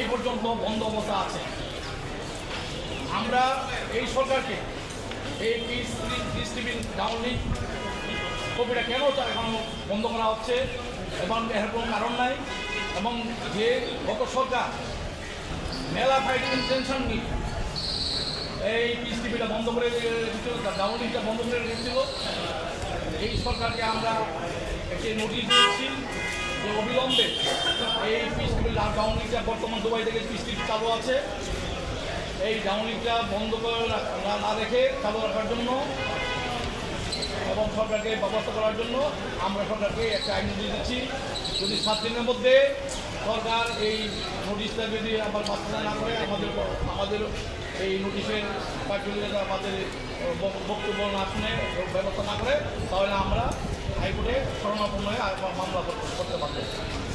এই পর্যন্ত বন্ধ অবস্থা আছে। আমরা এই সরকারকে, এই পিস পিস টিভি ডাউনলিং কপিটা কেন তা এখন বন্ধ করা হচ্ছে এবং এর কোনো কারণ নাই। এবং যে গত সরকার মেলা ফাইটিং টেনশন নিয়ে এই পিস টিভিটা বন্ধ করে দিয়েছিল ডাউনলিংটা বন্ধ করে রেখেছিল এই সরকারকে আমরা একটি নোটিশ দিয়েছি। অবিলম্বে এই পিস ডাউনলিংটা বর্তমান দুবাই থেকে পিস টিভি চালু আছে। এই ডাউনলিংটা বন্ধ করে না- রেখে চালু রাখার জন্য এবং সরকারকে ব্যবস্থা করার জন্য আমরা সরকারকে একটা আইন নোটিশ দিচ্ছি। যদি সাত দিনের মধ্যে সরকার এই নোটিশটা যদি আবার বাস্তবায়ন না করে, আমাদের আমাদের এই নোটিশের কার্যকরিতা আমাদের বক্তব্য না শুনে ব্যবস্থা না করে, তাহলে আমরা শরণাপন্ন হয়ে মামলা করতে পারব